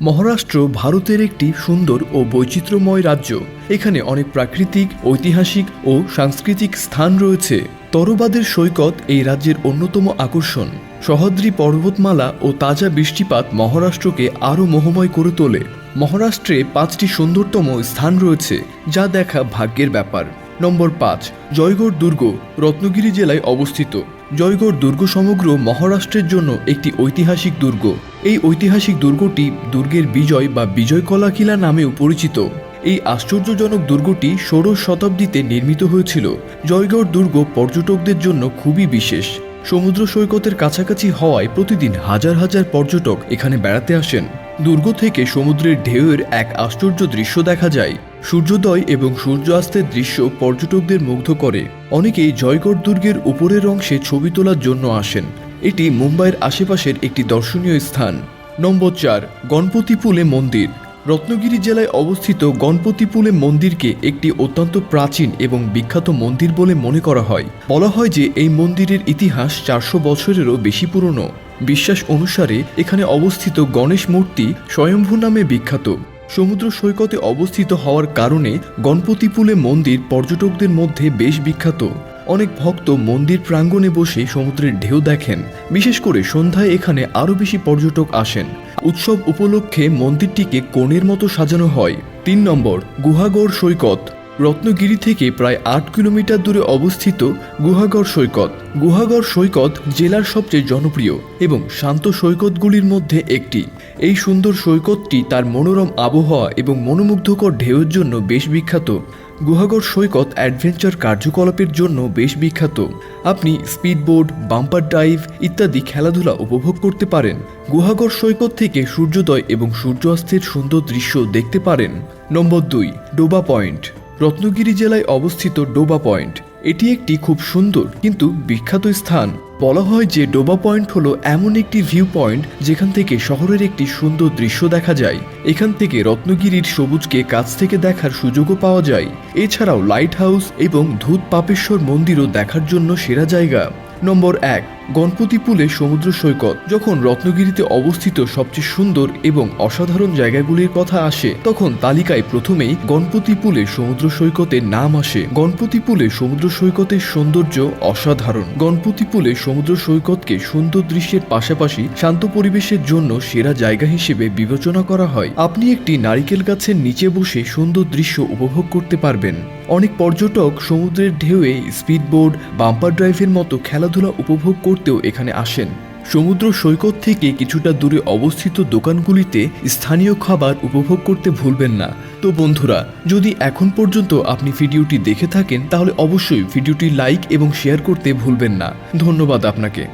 মহারাষ্ট্র ভারতের একটি সুন্দর ও বৈচিত্র্যময় রাজ্য। এখানে অনেক প্রাকৃতিক, ঐতিহাসিক ও সাংস্কৃতিক স্থান রয়েছে। তরবাদের সৈকত এই রাজ্যের অন্যতম আকর্ষণ। সহদ্রি পর্বতমালা ও তাজা বৃষ্টিপাত মহারাষ্ট্রকে আরও মোহময় করে তোলে। মহারাষ্ট্রে পাঁচটি সুন্দরতম স্থান রয়েছে, যা দেখা ভাগ্যের ব্যাপার। নম্বর পাঁচ, জয়গড় দুর্গ, রত্নগিরি জেলায় অবস্থিত। জয়গড় দুর্গ সমগ্র মহারাষ্ট্রের জন্য একটি ঐতিহাসিক দুর্গ। এই ঐতিহাসিক দুর্গটি দুর্গের বিজয় বা বিজয়কলা কিলা নামেও পরিচিত। এই আশ্চর্যজনক দুর্গটি ষোড়শ শতাব্দীতে নির্মিত হয়েছিল। জয়গড় দুর্গ পর্যটকদের জন্য খুবই বিশেষ। সমুদ্র সৈকতের কাছাকাছি হওয়ায় প্রতিদিন হাজার হাজার পর্যটক এখানে বেড়াতে আসেন। দুর্গ থেকে সমুদ্রের ঢেউয়ের এক আশ্চর্য দৃশ্য দেখা যায়। সূর্যোদয় এবং সূর্যাস্তের দৃশ্য পর্যটকদের মুগ্ধ করে। অনেকেই জয়গড় দুর্গের উপরের অংশে ছবি তোলার জন্য আসেন। এটি মুম্বাইয়ের আশেপাশের একটি দর্শনীয় স্থান। নম্বর চার, গণপতিপুলে মন্দির। রত্নগিরি জেলায় অবস্থিত গণপতিপুলে মন্দিরকে একটি অত্যন্ত প্রাচীন এবং বিখ্যাত মন্দির বলে মনে করা হয়। বলা হয় যে এই মন্দিরের ইতিহাস চারশো বছরেরও বেশি পুরনো। বিশ্বাস অনুসারে এখানে অবস্থিত গণেশ মূর্তি স্বয়ম্ভু নামে বিখ্যাত। সমুদ্র সৈকতে অবস্থিত হওয়ার কারণে গণপতিপুলে মন্দির পর্যটকদের মধ্যে বেশ বিখ্যাত। অনেক ভক্ত মন্দির প্রাঙ্গণে বসে সমুদ্রের ঢেউ দেখেন। বিশেষ করে সন্ধ্যায় এখানে আরও বেশি পর্যটক আসেন। উৎসব উপলক্ষে মন্দিরটিকে কোণের মতো সাজানো হয়। তিন নম্বর, গুহাগড় সৈকত। রত্নগিরি থেকে প্রায় আট কিলোমিটার দূরে অবস্থিত গুহাগড় সৈকত। গুহাগড় সৈকত জেলার সবচেয়ে জনপ্রিয় এবং শান্ত সৈকতগুলির মধ্যে একটি। এই সুন্দর সৈকতটি তার মনোরম আবহাওয়া এবং মনোমুগ্ধকর ঢেউয়ের জন্য বেশ বিখ্যাত। গুহাগড় সৈকত অ্যাডভেঞ্চার কার্যকলাপের জন্য বেশ বিখ্যাত। আপনি স্পিডবোট, বাম্পার ডাইভ ইত্যাদি খেলাধুলা উপভোগ করতে পারেন। গুহাগড় সৈকত থেকে সূর্যোদয় এবং সূর্যাস্তের সুন্দর দৃশ্য দেখতে পারেন। নম্বর দুই, ডোবা পয়েন্ট। রত্নগিরি জেলায় অবস্থিত ডোবা পয়েন্ট। এটি একটি খুব সুন্দর কিন্তু বিখ্যাত স্থান। বলা হয় যে ডোবা পয়েন্ট হলো এমন একটি ভিউ পয়েন্ট যেখান থেকে শহরের একটি সুন্দর দৃশ্য দেখা যায়। এখান থেকে রত্নগিরির সবুজকে কাছ থেকে দেখার সুযোগও পাওয়া যায়। এছাড়াও লাইট হাউস এবং ধূত পাপেশ্বর মন্দিরও দেখার জন্য সেরা জায়গা। নম্বর এক গণপতিপুলে সমুদ্র সৈকত। যখন রত্নগিরিতে অবস্থিত সবচেয়ে সুন্দর এবং অসাধারণ জায়গাগুলির কথা আসে, তখন তালিকায় প্রথমেই গণপতিপুলে সমুদ্র সৈকতের নাম আসে। গণপতিপুলে সমুদ্র সৈকতের সৌন্দর্য অসাধারণ। গণপতিপুলে সমুদ্র সৈকতকে সুন্দর দৃশ্যের পাশাপাশি শান্ত পরিবেশের জন্য সেরা জায়গা হিসেবে বিবেচনা করা হয়। আপনি একটি নারিকেল গাছের নিচে বসে সুন্দর দৃশ্য উপভোগ করতে পারবেন। অনেক পর্যটক সমুদ্রের ঢেউয়ে স্পিডবোট বাম্পার ড্রাইভের মতো খেলাধুলা উপভোগ করতেও এখানে আসেন। সমুদ্র সৈকত থেকে কিছুটা দূরে অবস্থিত দোকানগুলিতে স্থানীয় খাবার উপভোগ করতে ভুলবেন না। তো বন্ধুরা, যদি এখন পর্যন্ত আপনি ভিডিওটি দেখে থাকেন, তাহলে অবশ্যই ভিডিওটি লাইক এবং শেয়ার করতে ভুলবেন না। ধন্যবাদ আপনাকে।